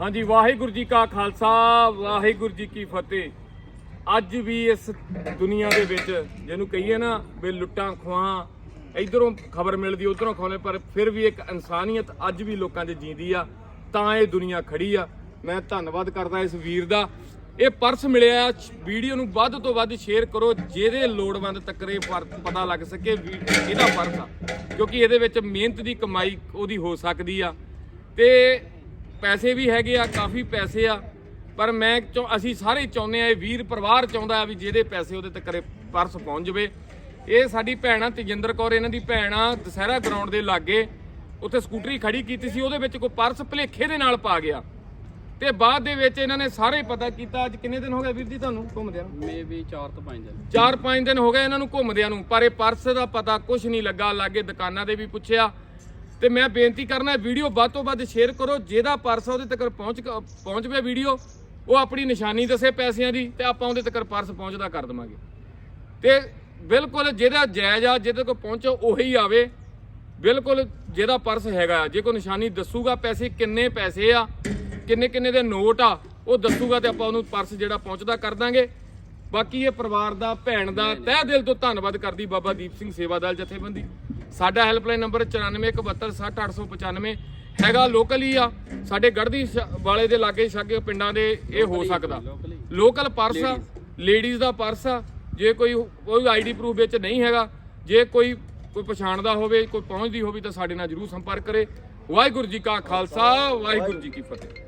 ਹਾਂਜੀ, ਵਾਹਿਗੁਰੂ ਜੀ ਕਾ ਖਾਲਸਾ, ਵਾਹਿਗੁਰੂ ਜੀ ਕੀ ਫਤਿਹ। ਅੱਜ ਵੀ ਇਸ ਦੁਨੀਆ ਦੇ ਵਿੱਚ, ਜਿਹਨੂੰ ਕਹੀਏ ਨਾ ਵੀ ਲੁੱਟਾਂ ਖੁਆਂ ਇਧਰੋਂ ਖਬਰ ਮਿਲਦੀ, ਉਧਰੋਂ ਖੋਲੇ ਪਰ ਫਿਰ ਵੀ ਇੱਕ ਇਨਸਾਨੀਅਤ ਅੱਜ ਵੀ ਲੋਕਾਂ 'ਚ ਜੀਂਦੀ ਆ, ਤਾਂ ਇਹ ਦੁਨੀਆ ਖੜੀ ਆ। ਮੈਂ ਧੰਨਵਾਦ ਕਰਦਾ ਇਸ ਵੀਰ ਦਾ। ਇਹ ਪਰਸ ਮਿਲਿਆ, ਵੀਡੀਓ ਨੂੰ ਵੱਧ ਤੋਂ ਵੱਧ ਸ਼ੇਅਰ ਕਰੋ, ਜਿਹਦੇ ਲੋੜਵੰਦ ਤੱਕ ਇਹ ਪਰ- ਪਤਾ ਲੱਗ ਸਕੇ ਵੀ ਇਹਦਾ ਪਰਸ ਆ। ਕਿਉਂਕਿ ਇਹਦੇ ਵਿੱਚ ਮਿਹਨਤ ਦੀ ਕਮਾਈ ਉਹਦੀ ਹੋ ਸਕਦੀ ਆ। ਤੇ ਪੈਸੇ ਵੀ ਹੈਗੇ ਆ ਕਾਫੀ ਪੈਸੇ ਆ ਪਰ ਮੈਂ ਅਸੀਂ ਸਾਰੇ ਚਾਹੁੰਦੇ ਆ ਇਹ ਵੀਰ ਪਰਿਵਾਰ ਚਾਹੁੰਦਾ ਆ ਵੀ ਜਿਹਦੇ ਪੈਸੇ ਉਹਦੇ ਤੱਕ ਪਰਸ ਪਹੁੰਚ ਜਵੇ। ਇਹ ਸਾਡੀ ਭੈਣ ਆ ਤੇਜਿੰਦਰ ਕੌਰ ਇਹਨਾਂ ਦੀ ਭੈਣ ਆ ਦਸਹਿਰਾ ਗਰਾਊਂਡ ਦੇ ਲਾਗੇ ਉੱਥੇ ਸਕੂਟਰੀ ਖੜੀ ਕੀਤੀ ਸੀ ਉਹਦੇ ਵਿੱਚ ਕੋਈ ਪਰਸ ਭਲੇਖੇ ਦੇ ਨਾਲ ਪਾ ਗਿਆ। ਤੇ ਬਾਅਦ ਦੇ ਵਿੱਚ ਇਹਨਾਂ ਨੇ ਸਾਰੇ ਪਤਾ ਕੀਤਾ ਅੱਜ ਕਿੰਨੇ ਦਿਨ ਹੋ ਗਏ ਵੀਰ ਜੀ ਤੁਹਾਨੂੰ ਘੁੰਮਦਿਆਂ ਨੂੰ? ਮੇਬੀ 4 ਤੋਂ 5 ਦਿਨ। 4-5 ਦਿਨ ਹੋ ਗਏ ਇਹਨਾਂ ਨੂੰ ਘੁੰਮਦਿਆਂ ਨੂੰ ਪਰ ਇਹ ਪਰਸ ਦਾ ਪਤਾ ਕੁਝ ਨਹੀਂ ਲੱਗਾ ਲਾਗੇ ਦੁਕਾਨਾਂ ਦੇ ਵੀ ਪੁੱਛਿਆ ਤੇ ਮੈਂ ਬੇਨਤੀ ਕਰਨਾ, ਵੀਡੀਓ ਵੱਧ ਤੋਂ ਵੱਧ ਸ਼ੇਅਰ ਕਰੋ, ਜਿਹਦਾ ਪਰਸ ਉਹਦੇ ਤੱਕ ਪਹੁੰਚ ਕ- ਪਹੁੰਚ ਪਏ ਵੀਡੀਓ, ਉਹ ਆਪਣੀ ਨਿਸ਼ਾਨੀ ਦੱਸੇ ਪੈਸਿਆਂ ਦੀ ਤੇ ਆਪਾਂ ਉਹਦੇ ਤੱਕ ਪਰਸ ਪਹੁੰਚਦਾ ਕਰ ਦਵਾਂਗੇ। ਤੇ ਬਿਲਕੁਲ ਜਿਹਦਾ ਜਾਇਜ਼ ਆ, ਜਿਹਦੇ ਕੋਲ ਪਹੁੰਚੋ, ਉਹੀ ਆਵੇ। ਬਿਲਕੁਲ ਜਿਹਦਾ ਪਰਸ ਹੈਗਾ ਜੇ ਕੋਈ ਨਿਸ਼ਾਨੀ ਦੱਸੂਗਾ ਪੈਸੇ ਕਿੰਨੇ ਪੈਸੇ ਆ, ਕਿੰਨੇ ਕਿੰਨੇ ਦੇ ਨੋਟ ਆ, ਉਹ ਦੱਸੂਗਾ ਤੇ ਆਪਾਂ ਉਹਨੂੰ ਪਰਸ ਜਿਹੜਾ ਪਹੁੰਚਦਾ ਕਰ ਦਾਂਗੇ। ਬਾਕੀ ਇਹ ਪਰਿਵਾਰ ਦਾ, ਭੈਣ ਦਾ, ਤਹਿ ਦਿਲ ਤੋਂ ਧੰਨਵਾਦ ਕਰਦੀ ਬਾਬਾ ਦੀਪ ਸਿੰਘ ਸੇਵਾ ਜਥੇਬੰਦੀ। ਸਾਡਾ ਹੈਲਪਲਾਈਨ ਨੰਬਰ 9471600895 ਹੈਗਾ ਲੋਕਲ ਹੀ ਆ। ਸਾਡੇ ਗੜਦੀ ਵਾਲੇ ਦੇ ਲਾਗੇ ਛਾਗੇ ਪਿੰਡਾਂ ਦੇ ਇਹ ਹੋ ਸਕਦਾ। ਲੋਕਲ ਪਰਸ ਆ ਲੇਡੀਜ਼ ਦਾ ਪਰਸ ਆ। ਜੇ ਕੋਈ ਕੋਈ ਆਈਡੀ ਪ੍ਰੂਫ ਵਿੱਚ ਨਹੀਂ ਹੈਗਾ ਜੇ ਕੋਈ ਕੋਈ ਪਛਾਣਦਾ ਹੋਵੇ ਕੋਈ ਪਹੁੰਚਦੀ ਹੋਵੇ ਤਾਂ ਸਾਡੇ ਨਾਲ ਜਰੂਰ ਸੰਪਰਕ ਕਰੇ। ਵਾਹਿਗੁਰੂ ਜੀ ਕਾ ਖਾਲਸਾ ਵਾਹਿਗੁਰੂ ਜੀ ਕੀ ਫਤਿਹ।